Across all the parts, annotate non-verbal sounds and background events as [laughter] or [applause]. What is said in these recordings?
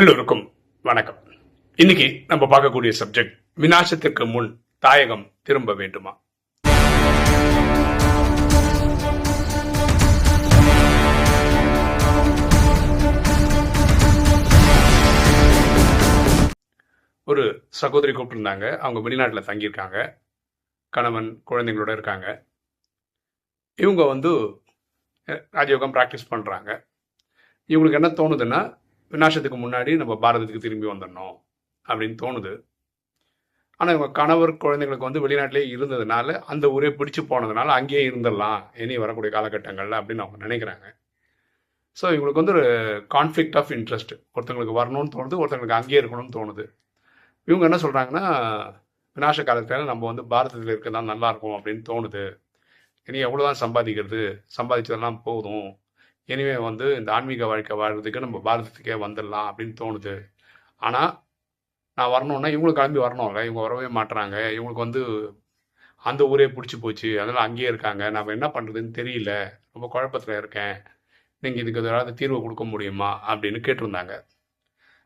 எல்லோருக்கும் வணக்கம். இன்னைக்கு நம்ம பார்க்கக்கூடிய சப்ஜெக்ட் விநாசத்திற்கு முன் தாயகம் திரும்ப வேண்டுமா? ஒரு சகோதரி கூப்பிட்டுருந்தாங்க. அவங்க வெளிநாட்டில் தங்கியிருக்காங்க. கணவன் குழந்தைங்களோட இருக்காங்க. இவங்க வந்து ராஜயோகம் ப்ராக்டிஸ் பண்ணுறாங்க இவங்களுக்கு என்ன தோணுதுன்னா விநாசத்துக்கு முன்னாடி நம்ம பாரதத்துக்கு திரும்பி வந்துடணும் அப்படின்னு தோணுது. ஆனால் இவங்க கணவர் குழந்தைங்களுக்கு வந்து வெளிநாட்டிலே இருந்ததுனால அந்த ஊரே பிடிச்சு போனதுனால அங்கேயே இருந்துடலாம். இனி வரக்கூடிய காலகட்டங்களில் அப்படின்னு அவங்க நினைக்கிறாங்க. ஸோ இவங்களுக்கு வந்து ஒரு கான்ஃப்ளிக்ட் ஆஃப் இன்ட்ரெஸ்ட் ஒருத்தங்களுக்கு வரணும்னு தோணுது ஒருத்தங்களுக்கு அங்கேயே இருக்கணும்னு தோணுது. இவங்க என்ன சொல்கிறாங்கன்னா விநாச காலத்தில் நம்ம வந்து பாரதத்தில் இருக்கிறதா நல்லா இருக்கும் அப்படின்னு தோணுது. இனி எவ்வளோதான் சம்பாதிக்கிறது சம்பாதிச்சதெல்லாம் போதும். இனிமே வந்து இந்த ஆன்மீக வாழ்க்கை வாழ்றதுக்கு நம்ம பாரதத்துக்கே வந்துடலாம் அப்படின்னு தோணுது. ஆனால் நான் வரணுன்னா இவங்களுக்கு கிளம்பி வரணும்ல. இவங்க வரவே மாட்டுறாங்க இவங்களுக்கு வந்து அந்த ஊரே பிடிச்சி போச்சு. அதனால் அங்கேயே இருக்காங்க. நம்ம என்ன பண்ணுறதுன்னு தெரியல. ரொம்ப குழப்பத்தில் இருக்கேன். நீங்கள் இதுக்கு ஏதாவது தீர்வு கொடுக்க முடியுமா? அப்படின்னு கேட்டிருந்தாங்க.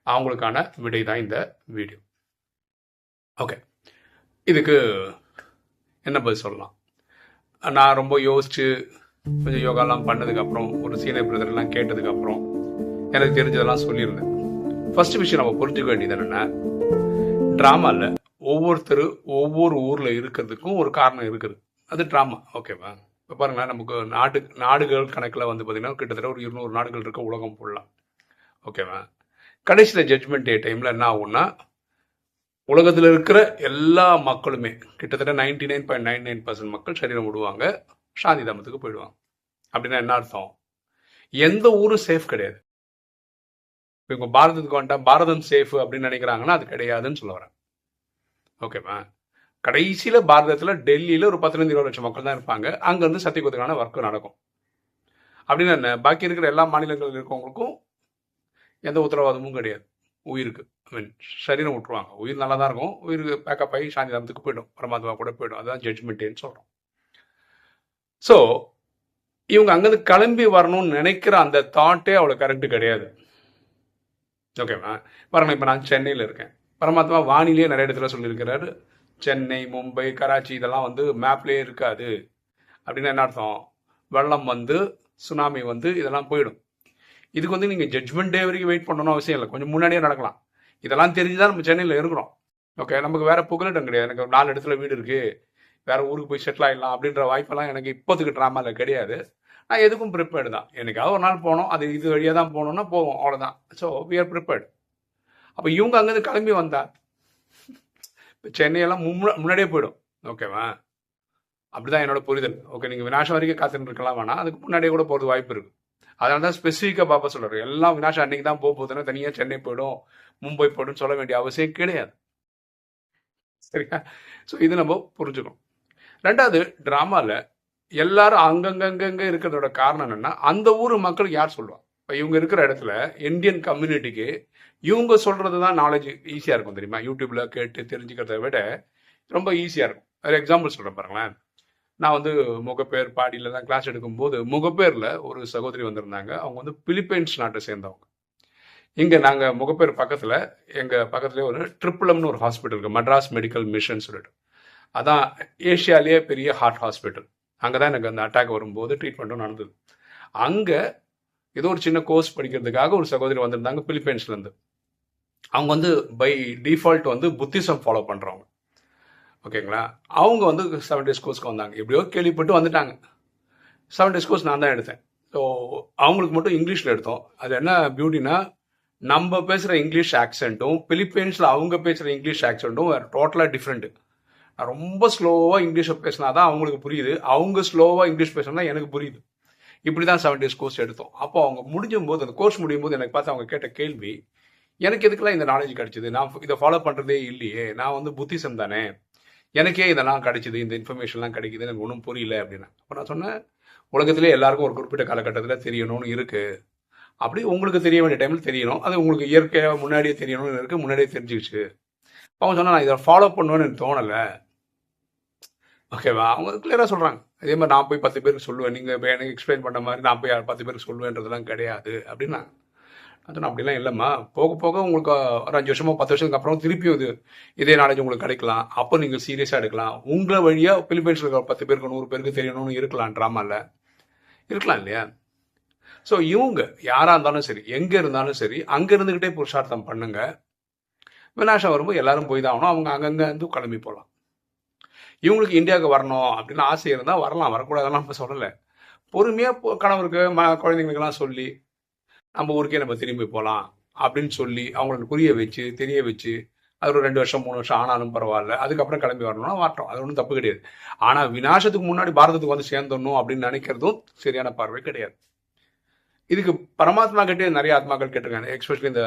அவங்களுக்கான விடை தான் இந்த வீடியோ. ஓகே இதுக்கு என்ன பதில் சொல்லலாம்? நான் ரொம்ப யோசித்து கொஞ்சம் யோகாலாம் பண்ணதுக்கப்புறம் ஒரு சீனியர் பிரதர்லாம் கேட்டதுக்கப்புறம் எனக்கு தெரிஞ்சதெல்லாம் சொல்லியிருந்தேன். ஃபர்ஸ்ட் விஷயம் நம்ம புரிஞ்சுக்க வேண்டியது என்னென்னா ட்ராமாவில் ஒவ்வொருத்தர் ஒவ்வொரு ஊரில் இருக்கிறதுக்கும் ஒரு காரணம் இருக்குது. அது ட்ராமா ஓகேவா இப்போ பாருங்களேன் நமக்கு நாடு நாடுகள் கணக்கில் வந்து பார்த்திங்கன்னா கிட்டத்தட்ட ஒரு இருநூறு நாடுகள் இருக்க உலகம் போடலாம் ஓகேவா கடைசியில் ஜட்ஜ்மெண்ட் டே டைமில் என்ன ஆகும்னா உலகத்தில் இருக்கிற எல்லா மக்களுமே கிட்டத்தட்ட ninety nine point nine nine percent மக்கள் சரீரம் விடுவாங்க. சாந்தி தாமத்துக்கு போயிடுவாங்க. அப்படின்னா என்ன அர்த்தம்? எந்த ஊரும் சேஃப் கிடையாது. இப்போ இவங்க பாரதத்துக்கு வந்துட்டா பாரதம் சேஃப் அப்படின்னு நினைக்கிறாங்கன்னா அது கிடையாதுன்னு சொல்ல வரேன் ஓகேவா கடைசியில் பாரதத்தில் டெல்லியில் ஒரு பதினஞ்சு இருபது லட்சம் மக்கள் தான் இருப்பாங்க. அங்கேருந்து சத்தியகுதக்கான ஒர்க்கு நடக்கும். அப்படின்னு என்ன? பாக்கி இருக்கிற எல்லா மாநிலங்களில் இருக்கவங்களுக்கும் எந்த உத்தரவாதமும் கிடையாது. உயிருக்கு. ஐ மீன் சரீரம் விட்டுருவாங்க. உயிர் நல்லா தான் இருக்கும். உயிருக்கு பேக்கப் ஆகி சாந்தி தாமத்துக்கு போயிடும். பரமாத்மா கூட போயிடும். அதுதான் ஜட்ஜ்மெண்ட்டேன்னு சொல்கிறோம் ஸோ இவங்க அங்கேருந்து கிளம்பி வரணும்னு நினைக்கிற அந்த தாட்டே அவ்வளோ கரெக்டு கிடையாது. ஓகேவா பாருங்க இப்போ நான் சென்னையில் இருக்கேன். பரமாத்மா வானிலையே நிறைய இடத்துல சொல்லியிருக்கிறாரு. சென்னை மும்பை கராச்சி இதெல்லாம் வந்து மேப்லேயே இருக்காது. அப்படின்னு என்ன அர்த்தம்? வெள்ளம் வந்து சுனாமி வந்து இதெல்லாம் போயிடும். இதுக்கு வந்து நீங்கள் ஜட்ஜ்மெண்ட் டே வரைக்கும் வெயிட் பண்ணணும் அவசியம் இல்லை. கொஞ்சம் முன்னாடியே நடக்கலாம். இதெல்லாம் தெரிஞ்சு தான் நம்ம சென்னையில் இருக்கிறோம். ஓகே நமக்கு வேறு புகலிடம் கிடையாது. எனக்கு ஒரு நாலு இடத்துல வீடு இருக்குது வேற ஊருக்கு போய் செட்டில் ஆகிடலாம் அப்படின்ற வாய்ப்பெல்லாம் எனக்கு இப்போதுக்கு ட்ராமாவில் கிடையாது. நான் எதுக்கும் ப்ரிப்பேர்டு தான். என்னைக்காவது ஒரு நாள் போனோம் அது இது வழியாக தான் போகணுன்னா போவோம். அவ்வளோதான் ஸோ வி ஆர் ப்ரிப்பேர்டு அப்போ இவங்க அங்கேருந்து கிளம்பி வந்தா இப்போ சென்னையெல்லாம் முன்னாடியே போயிடும். ஓகேவா அப்படிதான் என்னோட புரிதல். ஓகே நீங்கள் வினாஷம் வரைக்கும் காத்துட்டு இருக்கலாம் வேணாம் அதுக்கு முன்னாடியே கூட போகிறது வாய்ப்பு இருக்கு. அதனால தான் ஸ்பெசிஃபிக்காக பாப்பா சொல்றாரு. எல்லாம் வினாஷம் அன்னைக்கு தான் போக போகுதுன்னா தனியாக சென்னை போயிடும். மும்பை போயிடும் சொல்ல வேண்டிய அவசியம் கிடையாது. சரியா? ஸோ இது நம்ம புரிஞ்சுக்கணும். ரெண்டாவது ட்ராமாவில் எல்லாரும் அங்கங்கங்கங்க இருக்கிறதோட காரணம் என்னன்னா அந்த ஊர் மக்களுக்கு யார் சொல்லுவா? இப்போ இவங்க இருக்கிற இடத்துல இந்தியன் கம்யூனிட்டிக்கு இவங்க சொல்றது தான் நாலேஜ் ஈஸியாக இருக்கும் தெரியுமா? யூடியூப்ல கேட்டு தெரிஞ்சுக்கிறத விட ரொம்ப ஈஸியாக இருக்கும். ஒரு எக்ஸாம்பிள் சொல்கிறேன் பாருங்களேன். நான் வந்து முகப்பேர் பாடியில் தான் கிளாஸ் எடுக்கும்போது முகப்பேரில் ஒரு சகோதரி வந்திருந்தாங்க. அவங்க வந்து பிலிப்பைன்ஸ் நாட்டை சேர்ந்தவங்க. இங்கே நாங்கள் முகப்பேர் பக்கத்தில் எங்கள் பக்கத்துலேயே ஒரு ட்ரிபிளம்னு ஒரு ஹாஸ்பிட்டல் இருக்குது மட்ராஸ் மெடிக்கல் மிஷன் சொல்லிட்டு. அதான் ஏஷியாலேயே பெரிய ஹார்ட் ஹாஸ்பிட்டல் அங்கே தான் எனக்கு அந்த அட்டாக் வரும்போது ட்ரீட்மெண்ட்டும் நடந்தது. அங்கே ஏதோ ஒரு சின்ன கோர்ஸ் படிக்கிறதுக்காக ஒரு சகோதரி வந்திருந்தாங்க பிலிப்பைன்ஸ்லேருந்து அவங்க வந்து பை டிஃபால்ட் வந்து புத்திசம் ஃபாலோ பண்ணுறவங்க ஓகேங்களா? அவங்க வந்து செவன் டேஸ் கோர்ஸ்க்கு வந்தாங்க. எப்படியோ கேள்விப்பட்டு வந்துட்டாங்க. செவன் டேஸ் கோர்ஸ் நான் தான் எடுத்தேன். ஸோ அவங்களுக்கு மட்டும் இங்கிலீஷில் எடுத்தோம். அது என்ன பியூட்டினா நம்ம பேசுகிற இங்கிலீஷ் ஆக்சென்ட்டும் பிலிப்பைன்ஸில் அவங்க பேசுகிற இங்கிலீஷ் ஆக்சென்ட்டும் டோட்டலாக டிஃப்ரெண்ட்டு ரொம்ப ஸ்லோவாக இங்கிலீஷை பேசினா தான் அவங்களுக்கு புரியுது. அவங்க ஸ்லோவாக இங்கிலீஷ் பேசினா எனக்கு புரியுது. இப்படி தான் செவன் டேஸ் கோர்ஸ் எடுத்தோம். அப்போ அவங்க முடிஞ்சும் போது அந்த கோர்ஸ் முடியும் போது எனக்கு பார்த்து அவங்க கேட்ட கேள்வி எனக்கு எதுக்கெல்லாம் இந்த நாலேஜ் கிடைச்சிது? நான் இதை ஃபாலோ பண்ணுறதே இல்லையே. நான் வந்து புத்திசம் தானே. எனக்கே இதெல்லாம் கிடைச்சிது. இந்த இன்ஃபர்மேஷன்லாம் கிடைக்குது. எனக்கு ஒன்றும் புரியல அப்படின்னா. அப்போ நான் சொன்னேன் உலகத்திலே எல்லாருக்கும் ஒரு குறிப்பிட்ட காலகட்டத்தில் தெரியணும்னு இருக்கு. அப்படி உங்களுக்கு தெரிய வேண்டிய டைமில் தெரியணும். அது உங்களுக்கு இயற்கையாக முன்னாடியே தெரியணும்னு இருக்குது முன்னாடியே தெரிஞ்சுக்கிச்சு. அவங்க சொன்னால் நான் இதை ஃபாலோ பண்ணுவேன்னு எனக்கு தோணலை. ஓகேவா அவங்க கிளியராக சொல்கிறாங்க அதே மாதிரி நான் போய் பத்து பேருக்கு சொல்லுவேன். நீங்கள் இப்போ எனக்கு எக்ஸ்பிளைன் பண்ண மாதிரி நான் போய் பத்து பேருக்கு சொல்லுவேன்றதெல்லாம் கிடையாது அப்படின்னா அது அப்படிலாம் இல்லைம்மா. போக போக உங்களுக்கு ஒரு அஞ்சு வருஷமோ பத்து வருஷத்துக்கு அப்புறம் திருப்பியும் இது இதே நாலேஜ் உங்களுக்கு கிடைக்கலாம். அப்போ நீங்கள் சீரியஸாக எடுக்கலாம். உங்களை வழியாக பிலிப்பைன்ஸில் இருக்கிற பத்து பேருக்கு நூறு பேருக்கு தெரியணும்னு இருக்கலாம் ட்ராமாவில் இருக்கலாம் இல்லையா? ஸோ இவங்க யாராக இருந்தாலும் சரி எங்கே இருந்தாலும் சரி அங்கே இருந்துக்கிட்டே புருஷார்த்தம் பண்ணுங்க. விநாசம் வரும்போது எல்லாரும் போய் தான் ஆகணும். அவங்க அங்கங்கே வந்து கிளம்பி போகலாம். இவங்களுக்கு இந்தியாவுக்கு வரணும் அப்படின்னு ஆசை இருந்தால் வரலாம் வரக்கூடாதெல்லாம் நம்ம சொல்லலை. பொறுமையாக கணவருக்கு ம குழந்தைங்களுக்கெல்லாம் சொல்லி நம்ம ஊருக்கே நம்ம திரும்பி போகலாம் அப்படின்னு சொல்லி அவங்களுக்கு புரிய வச்சு தெரிய வச்சு அது ஒரு ரெண்டு வருஷம் மூணு வருஷம் ஆனாலும் பரவாயில்ல. அதுக்கப்புறம் கிளம்பி வரணும்னா மாட்டோம் அது ஒன்றும் தப்பு கிடையாது. ஆனால் விநாசத்துக்கு முன்னாடி பாரதத்துக்கு வந்து சேர்ந்துடணும் அப்படின்னு நினைக்கிறதும் சரியான பார்வை கிடையாது. இதுக்கு பரமாத்மா கிட்டே நிறைய ஆத்மாக்கள் கேட்டிருக்காங்க. எக்ஸ்பெஷலி இந்த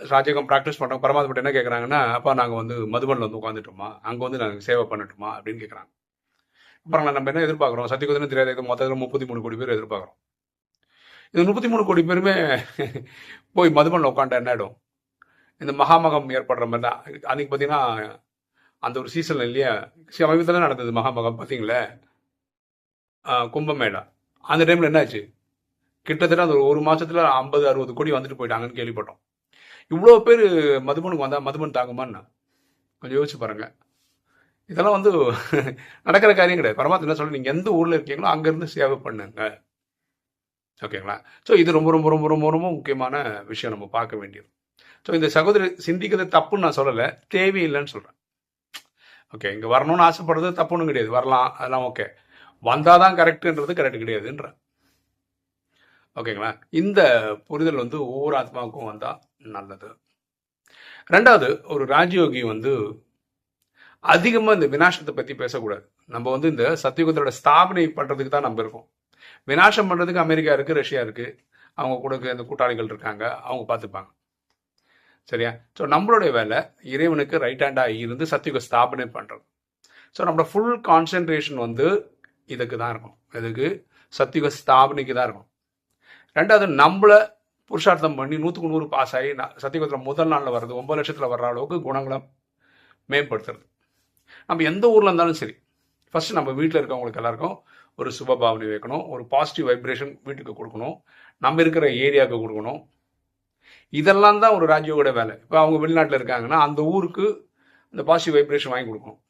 ராஜகம் ப்ராக்டிஸ் பண்ணுறோம் பரமாத்மா என்ன கேட்குறாங்கன்னா அப்பா நாங்கள் வந்து மதுபனில் வந்து உட்காந்துட்டோமா அங்கே வந்து நாங்கள் சேவை பண்ணட்டுமா? அப்படின்னு கேட்குறாங்க அப்புறம் நம்ம என்ன எதிர்பார்க்குறோம்? சத்தியகுதனும் தெரியாத மொத்தத்தில் முப்பத்தி மூணு கோடி பேர் எதிர்பார்க்குறோம். இந்த முப்பத்தி மூணு கோடி பேருமே [laughs] போய் மதுபனில் உட்காண்டா என்ன ஆகிடும் இந்த மகாமகம் ஏற்படுற மாதிரி தான். அன்றைக்கி பார்த்தீங்கன்னா அந்த ஒரு சீசன் இல்லையா? சமீபத்தில் நடந்தது மகாமகம் பார்த்தீங்களே கும்பமேளா. அந்த டைமில் என்னாச்சு கிட்டத்தட்ட அந்த ஒரு மாதத்தில் ஐம்பது அறுபது கோடி வந்துட்டு போயிட்டாங்கன்னு கேள்விப்பட்டோம். இவ்வளோ பேர் மதுபனுக்கு வந்தால் மதுபன் தாங்குமான்னு? கொஞ்சம் யோசிச்சு பாருங்கள் இதெல்லாம் வந்து [laughs] நடக்கிற காரியம் கிடையாது. பரமாத்மா என்ன சொல்ல நீங்கள் எந்த ஊரில் இருக்கீங்களோ அங்கேருந்து சேவை பண்ணுங்க. ஓகேங்களா? ஸோ இது ரொம்ப ரொம்ப ரொம்ப ரொம்ப ரொம்ப முக்கியமான விஷயம் நம்ம பார்க்க வேண்டியது. ஸோ இந்த சகோதரி சிந்திக்கிறது தப்புன்னு நான் சொல்லலை. தேவையில்லைன்னு சொல்கிறேன் ஓகே இங்கே வரணும்னு ஆசைப்படுறது தப்புன்னு கிடையாது. வரலாம் அதெல்லாம் ஓகே வந்தால் தான் கரெக்டுன்றது கரெக்ட் கிடையாதுன்ற ஓகேங்களா? இந்த புரிதல் வந்து ஒவ்வொரு ஆத்மாவுக்கும் வந்தால் நல்லது. ரெண்டாவது ஒரு ராஜயோகி வந்து அதிகமாக இந்த வினாசத்தை பற்றி பேசக்கூடாது. நம்ம வந்து இந்த சத்தியுகத்தோட ஸ்தாபனை பண்ணுறதுக்கு தான் நம்ம இருக்கோம். வினாசம் பண்ணுறதுக்கு அமெரிக்கா இருக்குது ரஷ்யா இருக்குது அவங்க கூட இந்த கூட்டாளிகள் இருக்காங்க அவங்க பார்த்துப்பாங்க. சரியா? ஸோ நம்மளுடைய வேலை இறைவனுக்கு ரைட் ஹேண்டாக இருந்து சத்தியுக ஸ்தாபனை பண்ணுறது ஸோ நம்மளோட ஃபுல் கான்சென்ட்ரேஷன் வந்து இதுக்கு தான் இருக்கும். இதுக்கு சத்தியுக ஸ்தாபனைக்கு தான் இருக்கும். ரெண்டாவது நம்மளை புருஷார்த்தம் பண்ணி நூற்றுக்கு நூறு பாஸ் ஆகி சத்தியுகத்தில் முதல் நாளில் வர்றது ஒன்பது லட்சத்தில் வர்ற அளவுக்கு குணங்களை மேம்படுத்துறது. நம்ம எந்த ஊரில் இருந்தாலும் சரி ஃபஸ்ட்டு நம்ம வீட்டில் இருக்கவங்களுக்கு எல்லாருக்கும் ஒரு சுபபாவனை வைக்கணும் ஒரு பாசிட்டிவ் வைப்ரேஷன் வீட்டுக்கு கொடுக்கணும் நம்ம இருக்கிற ஏரியாவுக்கு கொடுக்கணும். இதெல்லாம் தான் ஒரு ராஜ்யோட வேலை. இப்போ அவங்க வெளிநாட்டில் இருக்காங்கன்னா அந்த ஊருக்கு அந்த பாசிட்டிவ் வைப்ரேஷன் வாங்கி கொடுக்கணும்.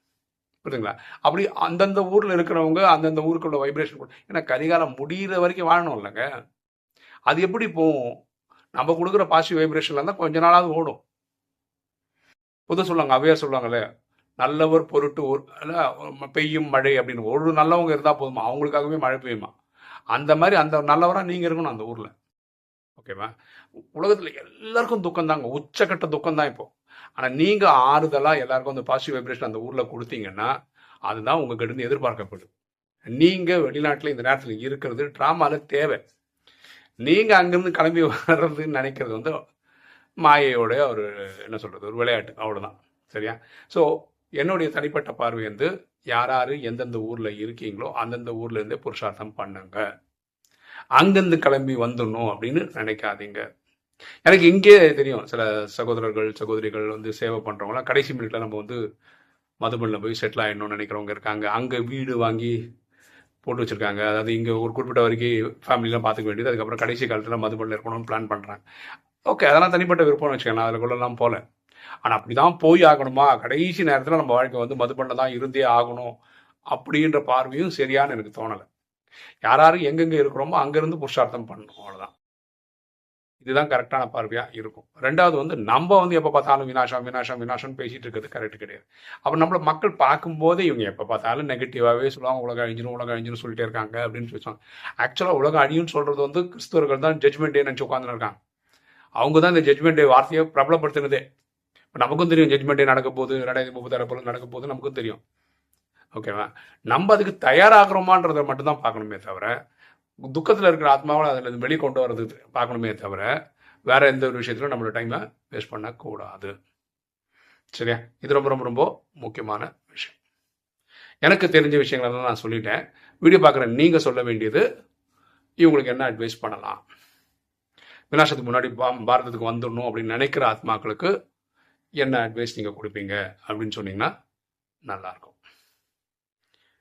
புரியுதுங்களா? அப்படி அந்தந்த ஊரில் இருக்கிறவங்க அந்தந்த ஊருக்குள்ள வைப்ரேஷன் ஏன்னா கரிகாலம் முடிகிற வரைக்கும் வாழணும் இல்லைங்க. அது எப்படி போகும்? நம்ம கொடுக்குற பாசிட்டிவ் வைப்ரேஷன்ல இருந்தால் கொஞ்ச நாளாவது ஓடும். புது சொல்லுவாங்க அவையா சொல்லுவாங்களே நல்லவர் பொருட்டு ஒரு பெய்யும் மழை அப்படின்னு. ஒரு நல்லவங்க இருந்தால் போதுமா? அவங்களுக்காகவே மழை பெய்யுமா? அந்த மாதிரி அந்த நல்லவராக நீங்கள் இருக்கணும் அந்த ஊரில். ஓகேவா உலகத்தில் எல்லாருக்கும் துக்கம் தாங்க உச்சக்கட்ட துக்கம் தான் இப்போ. ஆனால் நீங்கள் ஆறுதலாக எல்லாருக்கும் அந்த பாசிட்டிவ் வைப்ரேஷன் அந்த ஊரில் கொடுத்தீங்கன்னா அதுதான் உங்ககிட்ட இருந்து எதிர்பார்க்கப்படுது நீங்கள் வெளிநாட்டில் இந்த நேரத்தில் இருக்கிறது ட்ராமாவில் தேவை. நீங்கள் அங்கேருந்து கிளம்பி வர்றதுன்னு நினைக்கிறது வந்து மாயையோட ஒரு என்ன சொல்கிறது ஒரு விளையாட்டு. அவ்வளோதான் சரியா? ஸோ என்னுடைய தனிப்பட்ட பார்வை வந்து யார் யார் எந்தெந்த ஊரில் இருக்கீங்களோ அந்தந்த ஊர்லேருந்தே புருஷார்த்தம் பண்ணுங்க. அங்கேருந்து கிளம்பி வந்துடணும் அப்படின்னு நினைக்காதீங்க. எனக்கு இங்கே தெரியும் சில சகோதரர்கள் சகோதரிகள் வந்து சேவை பண்ணுறவங்களாம் கடைசி மினிட்ல நம்ம வந்து மதுபனில் போய் செட்டில் ஆகிடணும்னு நினைக்கிறவங்க இருக்காங்க. அங்கே வீடு வாங்கி போட்டு வச்சுருக்காங்க. அதாவது இங்கே ஒரு குறிப்பிட்ட வரைக்கும் ஃபேமிலிலாம் பார்த்துக்க வேண்டியது. அதுக்கப்புறம் கடைசி காலத்தில் மதுபனில் இருக்கணும்னு பிளான் பண்ணுறாங்க ஓகே அதெல்லாம் தனிப்பட்ட விருப்பம்னு வச்சுக்கலாம் அதுக்குள்ளெல்லாம் போகல ஆனால் அப்படி தான் போய் ஆகணுமா? கடைசி நேரத்தில் நம்ம வாழ்க்கை வந்து மதுபண்ண தான் இருந்தே ஆகணும் அப்படின்ற பார்வையும் சரியானு எனக்கு தோணலை. யார் யாரும் எங்கெங்கே இருக்கிறோமோ அங்கேருந்து புருஷார்த்தம் பண்ணணும் அவ்வளோதான் இதுதான் கரெக்டான பார்வையாக இருக்கும். ரெண்டாவது வந்து நம்ம வந்து எப்போ பார்த்தாலும் வினாஷம் வினாஷம் வினாஷம் பேசிகிட்டு இருக்கிறது கரெக்ட் கிடையாது. அப்போ நம்மளை மக்கள் பார்க்கும்போதே இவங்க எப்போ பார்த்தாலும் நெகட்டிவாகவே சொல்லுவாங்க உலக அழிஞ்சிரும் உலக அழிஞ்சிரும் சொல்லிட்டே இருக்காங்க அப்படின்னு சொல்லுவாங்க ஆக்சுவலாக உலகம் அழியும்னு சொல்கிறது வந்து கிறிஸ்தவர்கள் தான் ஜட்மெண்ட் டே நினச்சி உட்காந்துருக்காங்க அவங்க தான் இந்த ஜட்மெண்ட் டே வார்த்தையை பிரபலப்படுத்தினதே. இப்போ நமக்கும் தெரியும் ஜட்மெண்ட்டே நடக்க போகுது ரெண்டாயிரத்தி முப்பத்தாறு போல நடக்க போகுது நமக்கும் தெரியும். ஓகேவா நம்ம அதுக்கு தயாராகிறோமான்றதை மட்டும்தான் பார்க்கணுமே தவிர துக்கத்தில் இருக்கிற ஆத்மாவில் அதில் வெளியே கொண்டு வரது பார்க்கணுமே தவிர வேற எந்த ஒரு விஷயத்திலும் நம்மளோட டைமை வேஸ்ட் பண்ணக்கூடாது. சரியா? இது ரொம்ப ரொம்ப ரொம்ப முக்கியமான விஷயம். எனக்கு தெரிஞ்ச விஷயங்களெல்லாம் நான் சொல்லிட்டேன். வீடியோ பார்க்குற நீங்கள் சொல்ல வேண்டியது இவங்களுக்கு என்ன அட்வைஸ் பண்ணலாம்? விநாசத்துக்கு முன்னாடி பாரதத்துக்கு வந்துடணும் அப்படின்னு நினைக்கிற ஆத்மாக்களுக்கு என்ன அட்வைஸ் நீங்கள் கொடுப்பீங்க அப்படின்னு சொன்னீங்கன்னா நல்லாயிருக்கும்